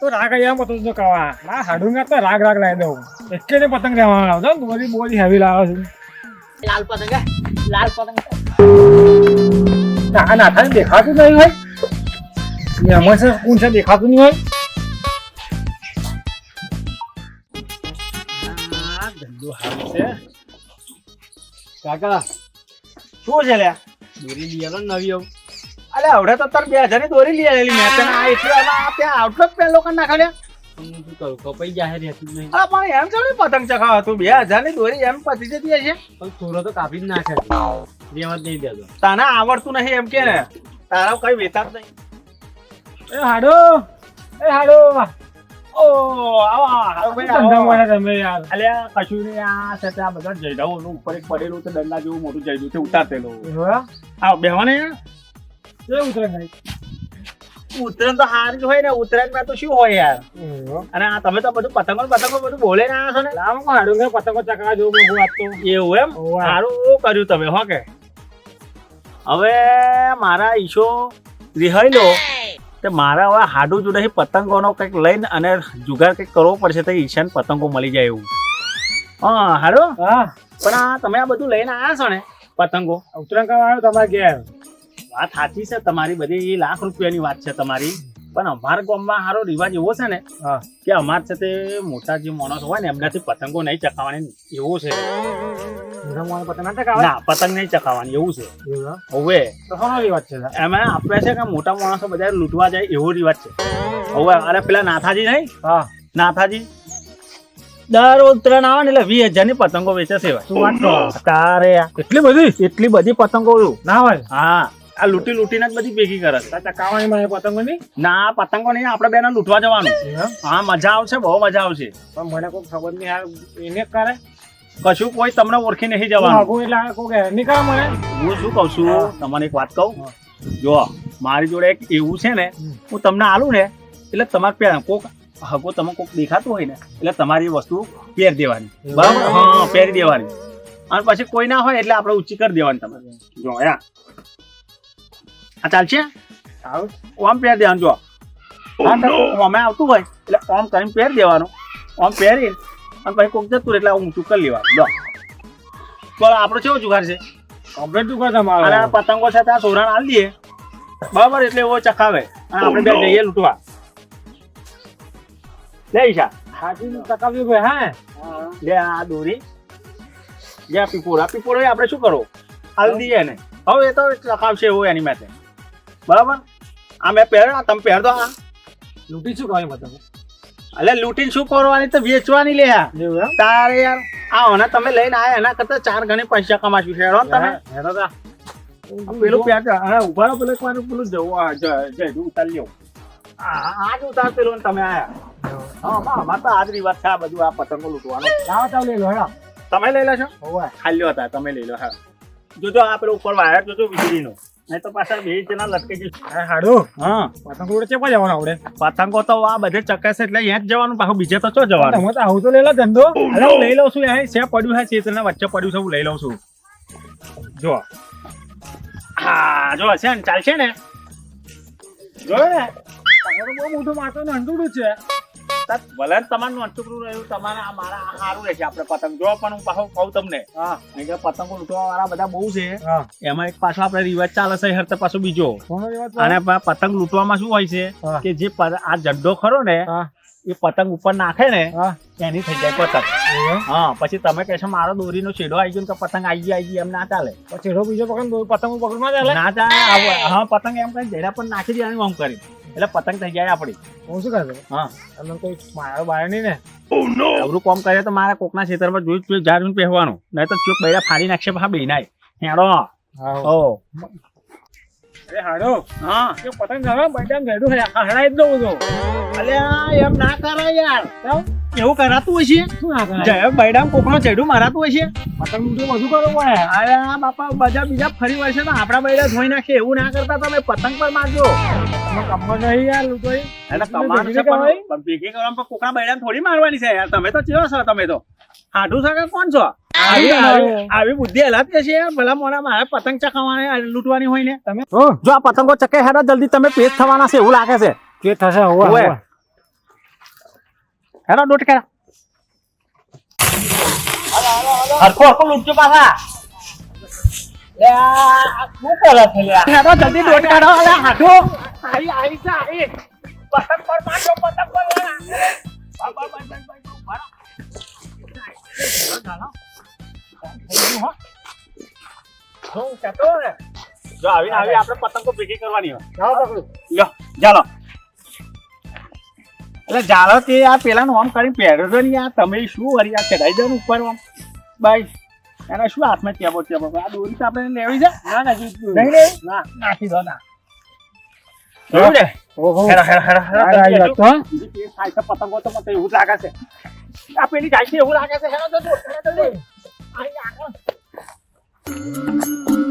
તો રાગ અહીંયા પતંગ તો કવા ના હાડુંગા તો રાગ રાગ લાવી દઉં. એટલે ને પતંગ લેવા. આવતો ને બોલી બોલી હેવી લાવે છે. લાલ પતંગ? લાલ પતંગ. ના ના થાય દેખાતું નહીં હોય. એમાં છે કોણ છે દેખાતું નહીં હોય. કાકા શું છે લ્યા? દોરી લઈ નવી આવું. અલે આવડે તો તાર બે હજારની દોરી લઈ આવેલી મેં. તને આ એટલે આ ત્યાં આઉટલો જ પેલો કરી કરું કપાઈ જાય રહેતું નહીં હા પણ એમ છે પતંગ ચખાવ તું બે હજારની દોરી એમ પતી જતી હશે? પણ થોડો તો કાપી જ નાખે. જેમ જ નહીં દેતો તને આવડતું નહીં એમ કે ને. તારા કઈ વેતા જ નહીં. એ હાડો એ હાડો ઓ આવા આવો. ધંધામાં તમે યાર? અલ્યા કશું નહીં આ છે તે આ બધા જયડાઓનું ઉપર એક પડેલું છે દંડા જેવું મોટું જયડું છે આ બેવાને એ નહીં ઉત્તરાયણ તો હાર જ હોય ને ઉત્તરાયણમાં તો શું હોય યાર? અને આ તમે તો બધું પતંગો પતંગો બધું બોલે ના છો ને? લાવો હાડુંગા પતંગો ચકાવા જેવું મોટું વાત તો એવું એમ. સારું કર્યું તમે હો કે. હવે મારા ઈશો રિહાઈ લો તે મારા હવે હાડું જોડે પતંગોનો કંઈક લઈને અને જુગાર કંઈક કરવો પડશે તો ઈશાન પતંગો મળી જાય એવું. હા હારો? હા. પણ આ તમે આ બધું લઈને આવ્યા છો ને પતંગો? ઉત્તરાયણ કરવા આવ્યો તમારે ઘેર. વાત સાચી છે તમારી બધી લાખ રૂપિયાની વાત છે તમારી. પણ અમારા ગામમાં સારો રિવાજ એવો છે ને કે અમાર છે તે મોટા જે માણસ હોય ને એમનાથી પતંગો નહીં ચકાવવાની એવો છે. પતંગ ના પતંગ નહીં ચકાવવાની એવું છે? હવે. છે? એમાં આપણે છે કે મોટા માણસો બધા લૂંટવા જાય એવો રિવાજ છે. હવે અરે પેલા નાથાજી નહીં? હા. નાથાજી? દર ઉત્તરાયણ આવે ને એટલે વીસ હજારની પતંગો વેચે છે તારે એટલી બધી? એટલી બધી પતંગો ના હોય? હા. આ લૂંટી લૂંટીને જ બધી ભેગી કરે. આ પતંગો ની ના પતંગો નહીં આપણે બેના લૂંટવા જવાનું. હા મજા આવશે બહુ મજા આવશે. પણ મને કોઈ ખબર નહીં આ એને કરે? કશું કોઈ તમને ઓળખી નહીં જવાનું. એટલે કોઈ ઘેર મને હું શું કઉ છું તમને એક વાત કહું? જો મારી જોડે એક એવું છે ને હું તમને આલું ને એટલે તમારે પહેલા કોક હગો તમે કોક દેખાતું હોય ને એટલે તમારી વસ્તુ પહેર દેવાની. બરાબર? હા પહેરી દેવાની. અને પછી કોઈ ના હોય એટલે આપણે ઊંચી કરી દેવાની તમારે જો યા આ ચાલશે ઓમ પહેર દેવાનું જો ઓમે આવતું હોય એટલે ઓમ કરીને પહેર દેવાનું. ઓમ પહેરી અને પછી કોક જતું એટલે ઊંચું કરી લેવાનું. જો. બોલો આપણો કેવો જુગાર છે? કમ્પ્લેટ જુગાર તમારો અને આ પતંગો છે ત્યાં સોરાણ આલી દઈએ. બરાબર એટલે એવો ચખાવે. અને આપણે બે જઈએ લૂંટવા. લે ઈશા. હાથી ચકાવ્યું ભાઈ હા? લે આ દોરી. લે આ પીપોરા આ પીપોળો આપણે શું કરો આલી દઈએ ને. હવે એ તો ચખાવશે એવો એની માટે બરાબર? આ મેં પહેર તમે પહેર દો આ લૂંટી શું કહ્યું તમે? એટલે લૂંટીને શું કરવાની તો વેચવાની લે તારે યાર આ હોને તમે લઈને આયા એના કરતા ચાર ગણી પૈસા કમાશું. છે હેરો તમે? હેરો તા. પેલું પ્યાર હા ઊભા રહો પેલું એક પેલું જવું. આ જય ઉતારી લ્યો. આ આ જ ઉતાર પેલું તમે આયા. હા અમાર તો આજ રિવાજ છે આ બધું આ પતંગો લૂંટવાનું. લાવો તો લઈ લો હેડા. તમે લઈ લેશો? હોવે. ખાલી હતા તમે લઈ લો હા. જોજો આ પેલો ઉપર વાયર જોજો વીજળીનો. નહીં તો પાછા બે જણા લટકી જશે હાડો? હા. પતંગ ઉડે ચેપા જવાનું આવડે પતંગો તો આ બધે ચકાશે એટલે અહીંયા જ જવાનું પાછું બીજે તો ચો જવાનું? હું તો આવું તો લઈ ધંધો. અરે હું લઈ લઉં છું અહીં છે પડ્યું છે ચેતના વચ્ચે પડ્યું છે હું લઈ લઉં છું. જો. હા જો છે ને ચાલશે ને? જોયો ને. તમારો બહુ મોટું માથું નંદુડું છે. ભલે ને તમારું અટકરું રહ્યું તમારે આ મારા સારું રહેશે. આપણે પતંગ જો પણ હું પાછો કહું તમને. હા. કે પતંગો લૂંટવા વાળા બધા બહુ છે. એમાં એક પાછો આપણે રિવાજ ચાલે છે હરતે પાછો બીજો. અને પતંગ લૂંટવામાં શું હોય છે? કે જે આ જડ્ડો ખરો ને એ પતંગ ઉપર નાખે ને એની થઈ જાય પતંગ. હા પછી તમે કહેશો મારો દોરીનો છેડો આવી ગયો કે પતંગ આવી ગઈ આવી એમ ના ચાલે. છેડો બીજો પકડ પતંગ પકડ ના ચાલે? ના ચાલે હા પતંગ એમ કઈ જરા પણ નાખી દેવાનું આમ કરી એટલે પતંગ થઈ જાય આપડી. હું શું કરે હા. તમે કોઈ મારો બાર નહીં ને અવરું કોમ કરે તો મારા કોકના ખેતરમાં જોઈ જોઈ જાડું પહેરવાનું. નહીં તો ચોક બૈરા ફાડી નાખશે હા બેનાય હેડો. હા ઓ અરે હાડો હા. પતંગ દઉં તો અલ્યા એમ ના કરાય યાર. એવું કરાતું હોય છે શું ના કરે જય બૈડામ કોકનો ચેડું મારાતું હોય છે પતંગ લૂંટો બધું કરવું પડે. અરે બાપા બધા બીજા ફરી વળશે તો આપણા બૈડા ધોઈ નાખે એવું ના કરતા તમે પતંગ પર મારજો. તમે નહીં યાર લૂંટો એટલે તમે કમાવાનું છે કરાવી? પણ ભેગી કોકના બૈડા થોડી મારવાની છે યાર. તમે તો ચેવા છો તમે તો? હાડું છો કે કોણ છો? આવી આવી- બુદ્ધિ હલાતી હશે છે. ભલા મોણા મારે પતંગ ચકાવવાની લૂંટવાની હોય ને તમે. જો આ પતંગો ચકે હેડો જલ્દી તમે પેજ થવાના છે એવું લાગે છે. કે થશે હોવે. હેડો દોટ કરા. હરખો હરખો લૂંટજો પાછા. લે આ શું કરે છે લે હેડો જલ્દી કાઢો હાથો છે પતંગ પર પતંગ પર. બા બા હું કહેતો ને? જો આવી આવી આપણે પતંગો ભેગી કરવાની હોય. જાઓ પકડો. લ્યો ચાલો. એટલે જાળો તે આ પેલાનું આમ કરીને પહેર્યો છો ને યાર તમે શું કરી આ ચડાઈ દો ઉપર આમ. બાઈ એને શું હાથમાં ચેબો ચેબો આ દોરી તો આપણે લેવી છે? ના ના નહીં નહીં? ના. નાખી દો ના. આ હો. પતંગો તો મને એવું લાગે છે. આ પેલી જાય છે એવું લાગે છે Thank you.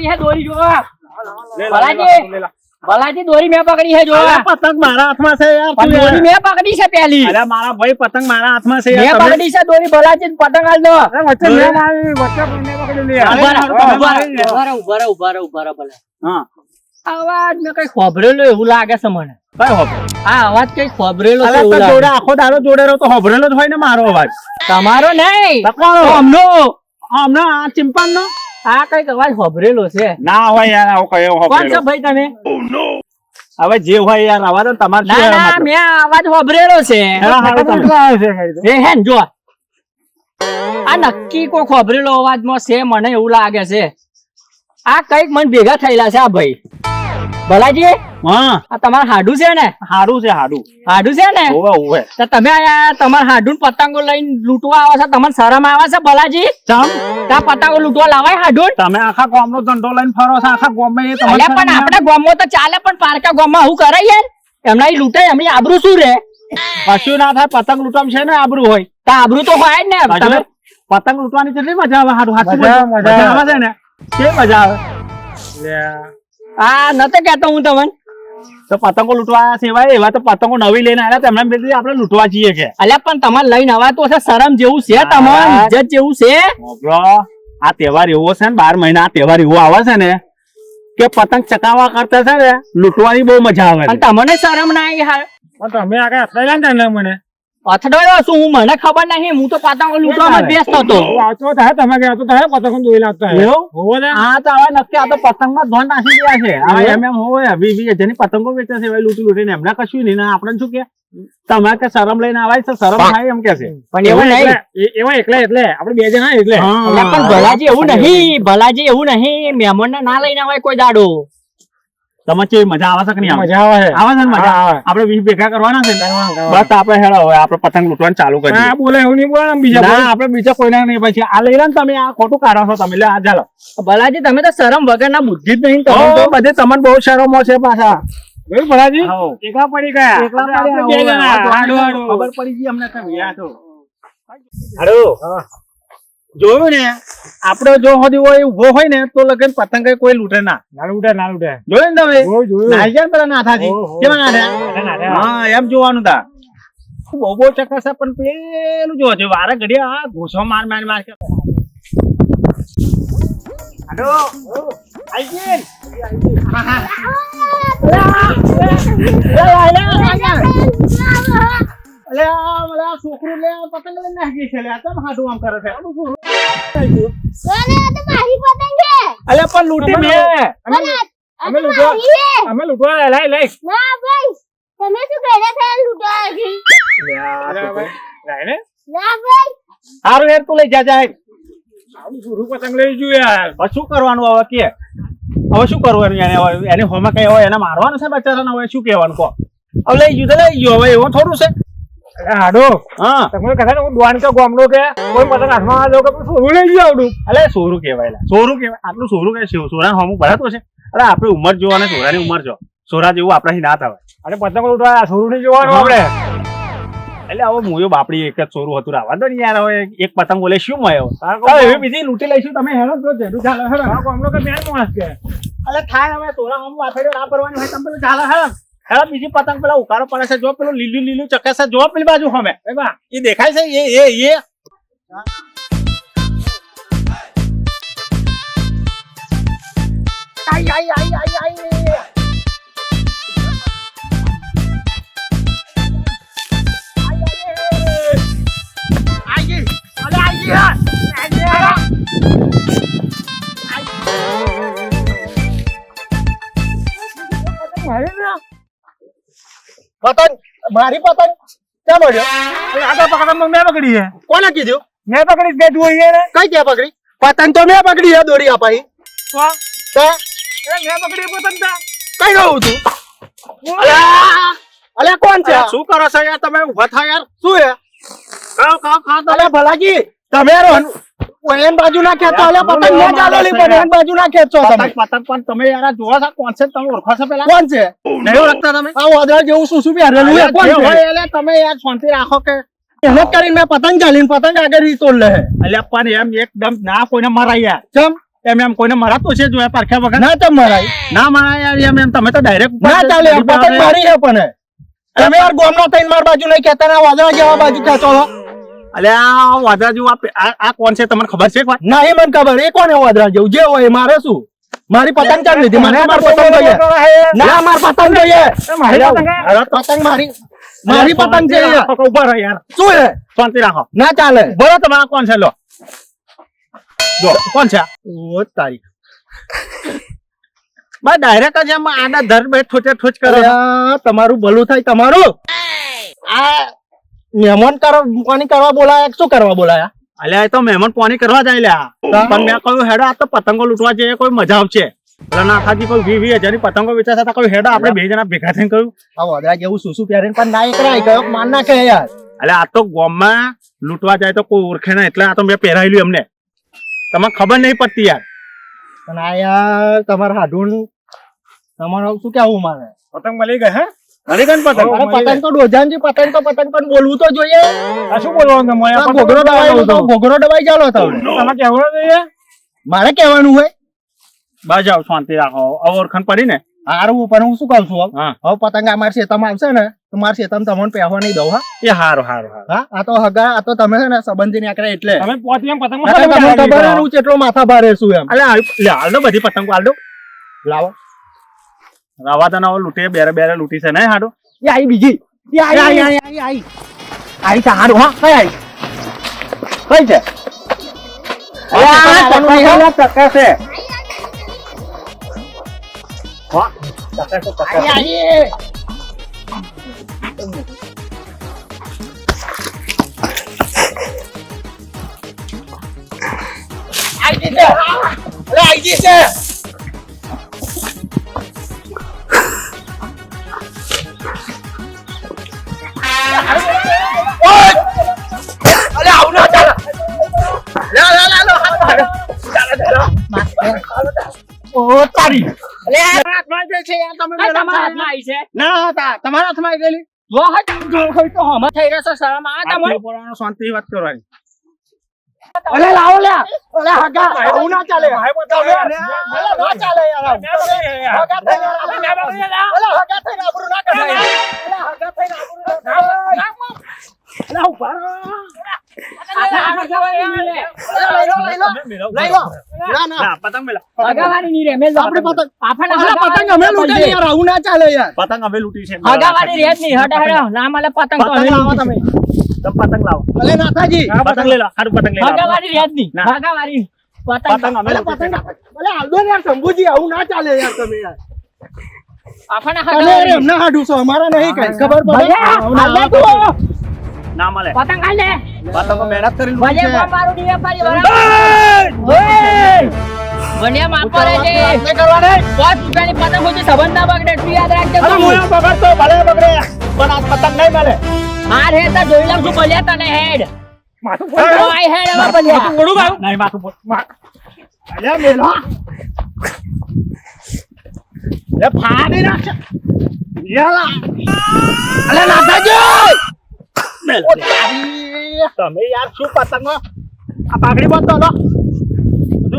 પકડી છે દોરી જો. ભલાજી ભલાજી દોરી મેં પકડી છે જો. પતંગ મારા હાથમાં છે યાર દોરી મેં પકડી છે પેલી. અરે મારા ભાઈ પતંગ મારા હાથમાં છે મેં પકડી છે દોરી ભલાજી પતંગ આલ દો. અરે વચ્ચે મેં વચ્ચે બંને પકડી લે. ઊભા રહો, ઊભા રહો, ઊભા રહો, ઊભા રહો, ઊભા રહો, ભલે. હા. અવાજ મેં કઈ ખોભરેલો એવું લાગે છે મને. કઈ આ અવાજ કઈ ખોભરેલો છે એવું તો લાગે. આખો દાડો જોડે તો હોભરેલો જ હોય ને મારો અવાજ. તમારો નહીં. અમનો. હમણાં આ ચિંપાન? નો આ કંઈક અવાજ હોભરેલો છે. ના હોય યાર આવો કયો કોણ છો ભાઈ તમે? હવે જે હોય યાર અવાજ તો તમારે ના ના મે મેં અવાજ હોભરેલો છે? એ હે જો આ નક્કી કોઈ ખોભરેલો અવાજમાં છે મને એવું લાગે છે. આ કંઈક મને ભેગા થયેલા છે આ ભાઈ. ભલાજી હા. આ તમારું હાડું છે ને? હાડું છે હાડું હાડું છે ને? ઓવે ઓવે તો તમે આયા તમારા હાડું પતંગો લઈને લૂંટવા આવો છો? તમને શરમ આવે છે ભલાજી ચમ તા પતંગો લૂંટવા લાવાય હાડું? તમે આખા ગામનો ધંધો લઈને ફરો છો આખા ગામમાં એ તમારે પણ આપણા ગામમાં તો ચાલે પણ પારકા ગામમાં માં કરે યાર? એમના લૂંટે લૂંટાય એમની આબરૂ શું રે? કશું ના થાય પતંગ લૂંટવામાં છે ને આબરૂ હોય. તો આબરૂ તો હોય જ ને તમે પતંગ લૂંટવાની કેટલી મજા આવે હારું હાથું. મજા આવે છે ને? કે મજા આવે? લે. આ નતો કેતો હું તમને. તો પતંગો લૂંટવા સિવાય એવા તો પતંગો નવી લઈને આવ્યા તેમના બેથી આપણે લૂંટવા જઈએ કે. અલ્યા પણ તમારે લઈને આવા તો છે શરમ જેવું છે તમારે ઇજ્જત જેવું છે? આ તહેવાર એવો છે ને બાર મહિના આ તહેવાર એવો આવે છે ને કે પતંગ ચકાવવા કરતા છે ને લૂંટવાની બહુ મજા આવે તમને શરમ ના આવી હાલ? તમે આગળ અથડાયેલા ને મને. અથડોયો શું? હું મને ખબર નહીં. હું તો પતંગો લૂંટવામાં વ્યસ્ત હતો. હું થાય તમે ગયા તો થાય પતંગ દોરી લાગતો હોય. એવું? ને? આ તો હવે નક્કી આ તો પતંગમાં ધોન નાખી ગયા છે. હવે એમ એમ હોય વીસ વીસ હજારની પતંગો વેચે છે હવે લૂંટી લૂંટીને એમને કશું નહીં. આપણને આપણે શું કે? તમે કે શરમ લઈને આવાય છે? શરમ થાય એમ કે છે. પણ એવું નહીં. એવા એકલા એટલે. આપણે બે જણા એટલે. પણ ભલાજી એવું નહીં. ભલાજી એવું નહીં. મહેમાન ના લઈને આવે કોઈ દાડો. તમે કેવી મજા આવે છે કે નહીં મજા આવે. આવે? છે મજા? આવે. આપણે વીસ ભેગા કરવાના છે. બસ આપણે હેડો હવે આપણે પતંગ લૂંટવાનું ચાલુ કરીએ હા, બોલે એવું નહીં બોલે બીજા ના. આપણે બીજા કોઈના નહીં પછી આ લઈ લે તમે આ ખોટું કાઢો છો તમે. લે આ ચાલો. ભલાજી તમે તો શરમ વગર ના બુદ્ધિ જ નહીં તમે તો. બધે તમને બહુ શરમો છે પાછા. ભલાજી? એકલા પડી ગયા. એકલા. ખબર પડી ગઈ અમને તમે યા તો હાડો હા. જોયું ને? આપડે જો સુધી હોય ઊભો હોય ને તો લગન પતંગ કોઈ લૂટે ના. ના લૂટે ના લૂટે. જોયું ને તમે? જોયું, જોયું. નાઈ ગયા ને પેલા નાથાજી. કેવા નાથા, નાથા નાથા. હા એમ જોવાનું તા. બહુ બહુ ચક્કર છે પણ પેલું જો છે વારે ઘડીએ આ ઘૂસો માર માર માર કે હાલો. આઈ ગઈ આઈ ગઈ છોકરું લે પતંગ લઈને નાખી છે. લે આ કેમ હાથું આમ કરે છે? આનું શું? અલે પણ લૂટી મે. અમે લૂટો અમે લૂટો લઈ લઈ ના ભાઈ, લાય ને હારું યાર તું લઈ જા જાય આવું ગુરુ પતંગ લઈ ગયું યાર. શું કરવાનું હવે કે? હવે શું કરવાનું એને હવે એને હોમાં કઈ હોય એને મારવાનું છે બચારાને? હવે શું કહેવાનું કહો? હવે લઈ ગયું તો લઈ ગયો હવે એવો થોડું છે. હાડો. હા. તમે કહેતા હું દ્વારકા ગામડો કે કોઈ પતંગ હાથમાં આવે કે સોરું લઈ ગયો આવડું. અલે સોરું કહેવાય સોરું કહેવાય. આટલું સોરું કે સોરા હમું ભરાતો છે? અરે આપણી ઉંમર જો અને સોરાની ઉંમર જો સોરા જેવું આપણાથી ના થવાય. અને પતંગ ઉડવા સોરું નહીં જોવાનું આપણે. એટલે હવે મુયો બાપડી એક જ સોરું હતું. રાવા દો યાર હવે એક પતંગ બોલે શું મળ્યો? હવે બીજી લૂંટી લઈશું તમે હેરો તો જેટલું ચાલો હેરો કે અલે થાય હવે સોરા હમ વાફેડ્યો ના પરવાની હોય તમે ચાલો હેરો હેરો બીજી પતંગ પેલા ઉકાળો પડે છે, જો પેલું લીલું લીલું ચકે છે, જો પેલી બાજુ હમે. એ દેખાય છે, એ એ એ. આઈ આઈ આઈ આઈ આઈ. મારી પતંગ? ક્યાં મળ્યો આ તો પકડમાં મેં પકડી છે. કોને કીધું? મેં પકડી બે તું અહીંયા કઈ ક્યાં પકડી? પતંગ તો મેં પકડી હે દોરી અપાઈ. મેં પકડી પતંગ કઈ રહું છું અલે કોણ છે? શું કરો છો યાર તમે? ઊભા થા યાર. શું હે ખાવ ખાઓ ખાઓ અલે ભલાજી તમે એન બાજુ ના ખેંચો એટલે પતંગ ના ચાલેલી પણ એન બાજુ ના ખેંચો તમે. પતંગ પણ તમે યાર જોવા છો કોણ છે? તમે ઓળખો છો પેલા? કોણ છે? નહીં ઓળખતા તમે? આ વાદળા જેવું શું શું પહેરેલું છે? કોણ છે? એટલે તમે યાર શાંતિ રાખો કે. એનો કરીને મેં પતંગ ચાલીને પતંગ આગળ ઈ તોડ લે. એટલે પણ એમ એકદમ ના કોઈને મરાય યાર. ચમ? એમ એમ કોઈને મરાતો છે જો પારખ્યા વગર? ના તો મરાય. ના મરાય યાર એમ એમ. તમે તો ડાયરેક્ટ ના ચાલે પતંગ મારી છે પણ. તમે યાર ગોમનો થઈને માર બાજુ નહીં કહેતા ના વાદળા જેવા બાજુ ખેંચો છો. અલે આ વાદળા જેવું આ કોણ છે તમને ખબર છે વાત નહીં મને ખબર. એ કોને વાદરા જેવું? જે હોય એ મારે શું? મારી પતંગ ચાલી લીધી. મને માર પતંગ જોઈએ. ના માર પતંગ જોઈએ. મારી પતંગ હે? મારી. મારી પતંગ છે ઊભા રહો યાર. શું છે શાંતિ રાખો. ના ચાલે. બોલો તમારા કોણ છે લો. જો કોણ છે? ઓ તારી. બસ ડાયરેક્ટ જ એમ આડા ધર બે ઠોચે ઠોચ કરે. તમારું ભલું થાય તમારું. આ મહેમાન પાણી કરવા બોલાયા? શું કરવા બોલાયા? અલ્યા એ તો મહેમાન પાણી કરવા જાય લ્યા પણ મેં કહ્યું હેડો આ તો પતંગો લૂંટવા જઈએ કોઈ મજા આવશે. એટલે નાખાજી કોઈ વી વી હજારની પતંગો વેચાતા હતા કોઈ હેડો આપણે બે જણા ભેગા થઈને કહ્યું. જેવું શું શું પહેરીને? પણ ના ગયો માન નાખે યાર. એટલે આ તો ગોમમાં લૂંટવા જાય તો કોઈ ઓળખે ના એટલે આ તો મેં પહેરાયેલું એમને. તમને ખબર નહીં પડતી યાર. પણ આ યાર તમારા હાડુન તમારું શું કેવું મારે? પતંગ મળી ગઈ હે? અરે કન પતંગ. અરે પતંગ તો ડોજાનજી પતંગ તો પતંગ પણ બોલવું તો જોઈએ. આ શું બોલવાનું તમે આ ઘોઘરો દબાઈ તો. ઘોઘરો દબાઈ ચાલો તમે તમે કેવું જોઈએ? મારે કહેવાનું હોય. બસ જાવ શાંતિ રાખો. હવે પડી ને? હારું પણ હું શું કહું છું? હવે પતંગ આ મારા શેતામાં આવશે ને તો મારા શેતમ તમને પહેવા નહીં દઉં હા? એ હારું હારું હા આ તો હગા આ તો તમે છે ને સંબંધી નીકળે એટલે. તમે પોતે એમ પતંગ તમને ખબર હું કેટલો માથા ભારે છું એમ. એટલે હાલ દો બધી પતંગો હાલ દો. લાવો. રાવા તને લૂટે બેરે બેરે લૂટી છે ને હાડો? એ આઈ બીજી. એ આઈ. આઈ આઈ આઈ આઈ. આઈ છે હાડો હા કઈ આઈ? કઈ છે? આઈ આ તને હેલા ટકે છે. તો આઈ આઈ આઈ. છે. આવી છે ના હતા તમારા હાથમાં આવી ગયેલી જો હટ તો હમણાં થઈ રહેશે શરમ આ તમને શાંતિ વાત કરવાની અરે લાવો લે અરે હગા આવું ના ચાલે તમે અરે ના ચાલે યાર હગા થઈને ના. અરે હગા આબરૂ ના હગા થઈને ના કાઢાય. અરે ઊભા રહો. અરે લઈ લો, લઈ લો. લઈ લો. ના, ના. હગાવાની ની રે મેલ આપણી પતંગ. પતંગ અમે લૂંટે યાર, આવું ના ચાલે યાર. હગાવાની રેતની હટ હટ ના મળે પતંગ તો પતંગ લાવો તમે. અલે નાથાજી. હગાવાની રેતની ના. પતંગ અલે પતંગ. અલે હાલ ને યાર, શંભુજી, આવું ના ચાલે યાર તમે યાર. આપણને તમે યાર હાડું છો, અમારા નહીં કઈ. ખબર પડે? ભલે, ના કરો. મળે. પતંગ દે પતંગો મહેનત કરીને ભલે છે. કોણ મારું ની વેપારી બરાબર ઓય ભલે માપો રે છે એટલે કરવાને. પાંચ રૂપિયાની પતંગ હોય સંબંધ ના બગડે તું યાદ રાખજે અરે તું. મોયો બગડતો ભલે બગડે પણ આ પતંગ નહીં મળે હાર હે તો જોઈ લઉં છું બલ્યા તને હેડ માથું ફોડી હેડ હવે બલ્યા માથું નહીં માથું ફોડ. મા- અલ્યા મેલા એ ફાડી નાખ યાલા અલ્યા તારી તમે યાર શું પતંગ આ પાઘડી બંધ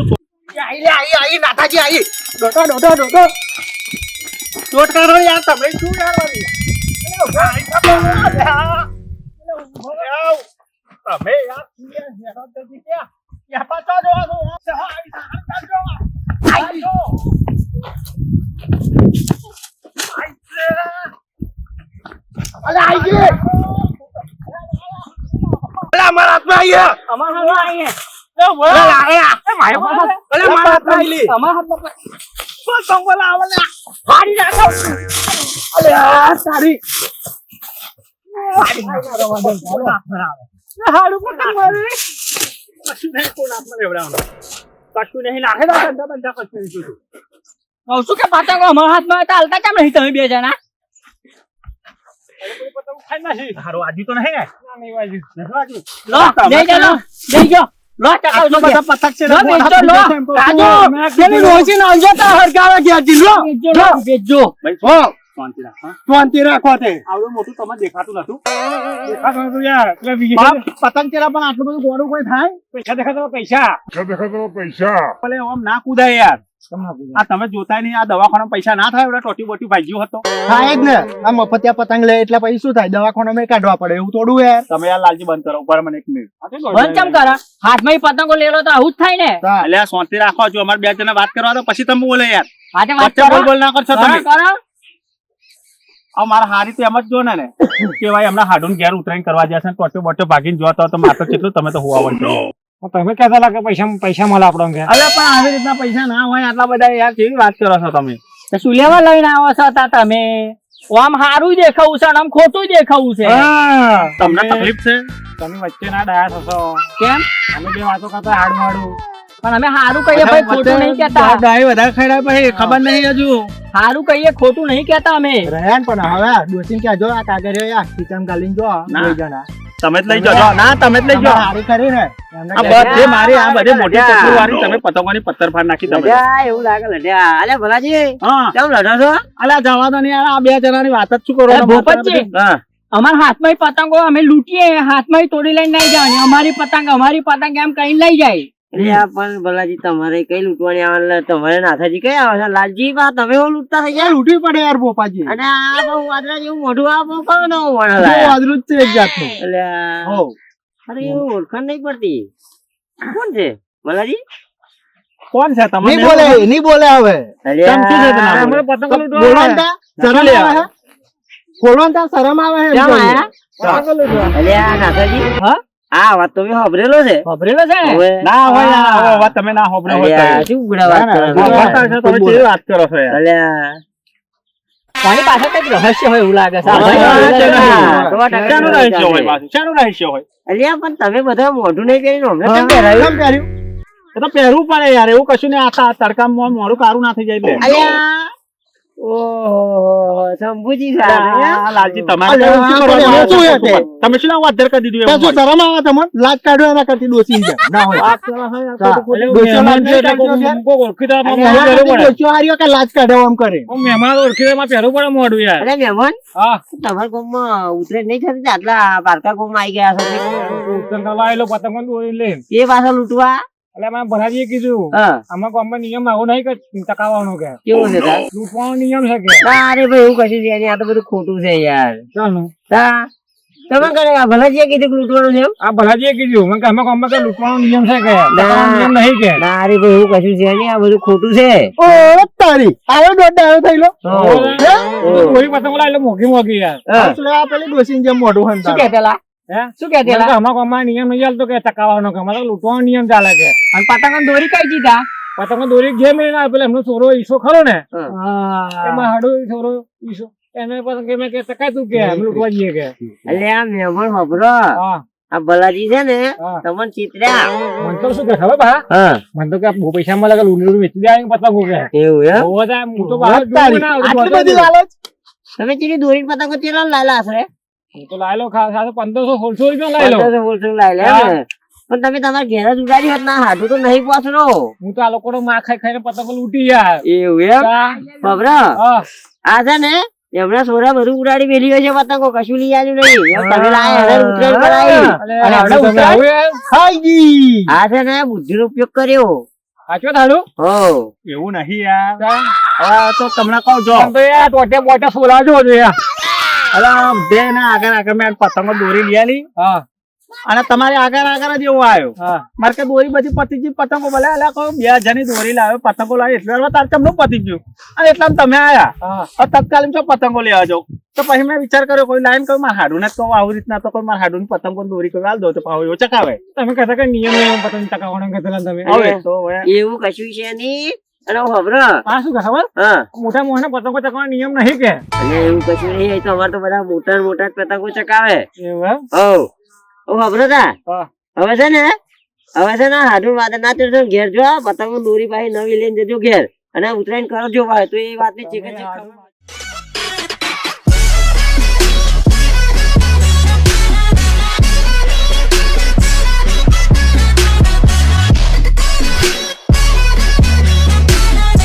છો- આઈ લે, આઈ આઈ, નાથાજી, આઈ. ડોટો ડોટો ડોટો ડોટ કરો યાર, તમે શું યાર આઈ તમે હેરાન થઈ ગયા મારે હાથમાં લી. અમારા હાથમાં પતંગ બોલાવો લે. ફાડી નાખો. અલે આ તારી હારું પતંગ મારી. કશું નહીં નાખે બંધા કશું નહીં જોતું. છું કે પાછા અમારા હાથમાં હાલતા કેમ નહીં તમે બે જણા કોઈ પતંગ ખાઈ નાખી. હારું આજુ તો નહીં? લો લઈ જાઓ લઈ જાઓ. લો બધા પતંગ છે લો કોણ લો. લેશે એમ કહું છું. કાજુ પેલી રોજી નો આવજો તો હરગાવા ગયા લો લો. બેચજો હો. શાંતિ રાખ, શાંતિ રાખો તે. આવડું મોટું તમને દેખાતું નતું. દેખાતું નતું યાર. પેલા બીજે પતંગ ચેરા પણ આટલું બધું ગોળું કોઈ થાય? પૈસા દેખાતો પૈસા. ભલે ના કુદાય યાર. આ તમે જોતા નહીં આ દવાખાના પૈસા ના થાય એવડા ટોટી બોટી ભાગ્યું હતો. થાય જ ને. આ મફતિયા પતંગ લે એટલે પછી શું થાય? દવાખાના કાઢવા પડે એવું થોડું યાર તમે આ લાલજી બંધ કરો ઉપર મને એક મિનિટ બંધ કેમ કરા? હાથમાં પતંગો લેલો તો આવું જ થાય ને. એટલે આ શાંતિ રાખો જો અમારે બે જણા વાત કરવા તો પછી તમે બોલે યાર. આજે વાત કરો બોલ બોલ ના કરશો તમે. કરો. આ મારા હારી તો એમ જ જો ને. કેવાય કે ભાઈ હમણાં હાડુન ઘેર ઉતરાઈને કરવા જશે ને ટોટ્યો બોટ્યો ભાગીને જોતા તો માત્ર કેટલું તમે તો હોવા પણ તમે કહેતા હતા કે પૈસા પૈસા મળે આપણો કે. અરે પણ આવી રીતના પૈસા ના હોય આટલા બધા યાર કેવી વાત કરો છો તમે? તો શું લેવા લઈને આવો છો તા તમે? આમ સારું દેખાવું છે આમ ખોટું દેખાવું છે. તમને તકલીફ છે? તમે વચ્ચે ના ડાયા થશો. કેમ? અમે બે વાતો કરતા હાડ માડું પણ અમે સારું કહીએ ભાઈ ખોટું નહીં કેતા ડાય વધારે ખાડા પછી ખબર નહીં હજુ. સારું કહીએ ખોટું નહીં કેતા અમે. રહ્યા પણ હવે કે જો આ કાગળિયો યાર કિચન ગાલીને જો બે જણા. તમે જ લઈ જજો ના તમે જ લઈ જાઓ. હારી કરી ને. આ બધે મારી આ બધે મોટી ચકલી વાળી તમે પતંગોની પથ્થરફાડ નાખી તમે. એવું લાગે લડ્યા. અલે ભલાજી કેમ લડો છો? અલા જવા દો ને આ બે જણાની વાત જ શું કરો? એ જ ભોપતજી. હા. અમારા હાથમાં પતંગો અમે લૂંટીએ હાથમાં તોડી લઈને નહીં જવાની અમારી પતંગ અમારી પતંગ એમ કઈ લઈ જાય. એટલે આ પણ ભલાજી તમારે કઈ લૂંટવાની આવે તમારે નાથાજી કઈ આવે છે? લાલજી બા તમે એવું લૂંટતા થઈ ગયા લૂંટી પડે યાર બોપાજી. અને આ બહુ વાદરા જેવું મોઢું આ બહુ કયો નવો વણ જો વાદરું જ છે એક જાતનું. એટલે હો. અરે એવું ઓળખાણ નહીં પડતી. કોણ છે? ભલાજી? કોણ છે? તમે નહીં બોલે નહીં બોલે હવે. અલ્યા, કેમ શું છે તે અમે પતંગ લૂંટવા શરમ આવે તા શરમ આવે હે કેમ આયા? પતંગ લૂંટવા. અલ્યા, નાથાજી. હા? આ વાત તો હોભરેલો છે. હોભરેલો છે ના? હોય ના વાત તમે ના હોબળો હોય શું ગુડા વાત ના, ના, કરો છો? તમે કેવી વાત કરો છો અલ્યા, કોની પાછળ કંઈક રહસ્ય હોય એવું લાગે છે? આ ને. અલ્યા પણ તમે બધા મોઢું નહીં કરીને અમને હા, કેમ પહેરાવ્યું? કેમ પહેર્યું? એ તો પહેરવું પડે યાર એવું કશું નહીં આ તા- તડકામાં મોડું કારું ના થઈ જાય એટલે તમારે અલ્યા, કેવું શું આ તો કરવાનું? શું હે તે? તમે શું ના અધર કરી દીધું ત્યાં એવું શું શરમ આવે તમને લાજ કાઢો એના કરતી ડોસીને જેમ. ના હોય વાત કરો છો યાર, હા. ખોટું એટલે ખોટું. મહેમાન છે એટલે ડોસીઓ કોઈ- કોઈ ઓળખીતા માં એના મોઢું પહેરવું કરતી પડે. ડોસીઓ હાર્યો કે લાજ કાઢો એમ કરે મહેમાન ઓળખીતા માં પહેરવું પડે મોઢું યાર અરે મહેમાન તમારા ગામમાં ઉતરેજ નહીં થતી આટલા પારકા ગોમ આવી ગયા લઈને પાછા લૂંટવા એટલે અમે ભરાજીએ કીધું હા. આમાં કોઈ નિયમ આવો નહીં કે ટકાવવાનો કે. કેવું છે લૂંટવાનો નિયમ છે કે? અરે ભાઈ એવું કશું છે આ તો બધું ખોટું છે યાર. ચાલો. તા તમે કરે આ ભલાજીએ કીધું કે લૂંટવાનું છે આ ભલાજીએ કીધું મને કે અમે ગામમાં કે લૂંટવાનો નિયમ છે કે? નિયમ નહીં કે. ના અરે ભાઈ એવું કશું છે નહીં આ બધું ખોટું છે. ઓ તારી. આવ્યો દોઢ આવ્યો થયેલો હો. કોઈ પતંગ લાવી મોઘી મોઘી યાર. એટલે આ પેલી ડોસીને જેમ મોઢું શું હંતાડો. કહેતેલા હે શું કે અમારા નિયમ નહીં ચાલતો કે ટકાવવાનો કે અમારે લૂંટવાનો નિયમ ચાલે કે અને પતંગ દોરી કઈ દીધા? પતંગ દોરી જે મેં પેલા એમનો છોરો ઈસો ખરો ને હા. એમાં હાડો છોરો ઈસો એને પતંગ કે મેં કે ટકાય તું કે લૂંટવા જઈએ કે. એટલે આ ખબરો આ ભલાજી છે ને તમને ચિત્ર્યા. મને તો શું કે ખબર બા? હા. મને તો કે પૈસા મળે કે લૂંટી લૂંટી વેચી દે પતંગો કે. એવું એમ? હું તો બહાર બધી લાલચ તમે ચીરી દોરી પતંગો ચેલા લાલા આશરે હું તો લાયેલો ખા પંદરસો સોળસો રૂપિયા લાયેલો પંદરસો સોળસો લાવી લે એમ ને? પણ તમે તમારા ઘેર જ ઉડાડી હોત ના હાડું તો નહીં પહોંચરો હું તો આ લોકો માં ખાઈ ખાઈને પતંગો લૂંટી યાર. એવું એમ? બબરા આ છે ને એમના છોરા બધું ઉડાડી મેલી હોય છે પતંગો કશું લઈ આવ્યું નહીં. તમે લાયા આ છે ને બુદ્ધિ નો ઉપયોગ કર્યો. સાચો થાડું હો. એવું નહીં યાર. તો તમને કહું જો. તો યાર ટોટે બોટે સોલાવજો છો યાર. અલા બે ના આગળ આગળ મેં પતંગો દોરી લઈ આલી હા, અને તમારે આગળ આગળ જ એવો આવ્યો. મારે કે દોરી બધી પતી ગઈ પતંગો ભલે. અલા કહો બે હજારની દોરી લાવ્યો પતંગો લાવ્યો. એટલે તાર તમને પતી ગયું? અને એટલામાં તમે આયા. હા. હવે તત્કાલીન જો પતંગો લેવા જાવ તો પછી મેં વિચાર કર્યો કોઈ લાઈન કોઈ મારા હાડું ને તો કહું આવી રીતના તો કોઈ મારા હાડું પતંગો દોરી કોઈ હાલ દો તો પાવ એવો ચકાવે. તમે કહેતા કે નિયમ નિયમ પતંગ ચકાવવાનો કહેતા તમે. હવે તો એવું કશું છે નહીં. અને ખબર આ શું ખબર? હા. મોટા પતંગો ચકાવવાનો નિયમ નહીં કે? અને એવું કશું નહીં તો અમારે તો બધા મોટા મોટા પતંગો ચકાવે એવું? ઓ ખબર હવે છે ને હવે છે ને હાડું વાદળ ના ચડશો ઘેર જો પતંગો દોરી પાછી નવી લઈને જજો ઘેર. અને ઉતરાયણ કરજો ભાઈ તો એ વાતની ચીક ખબર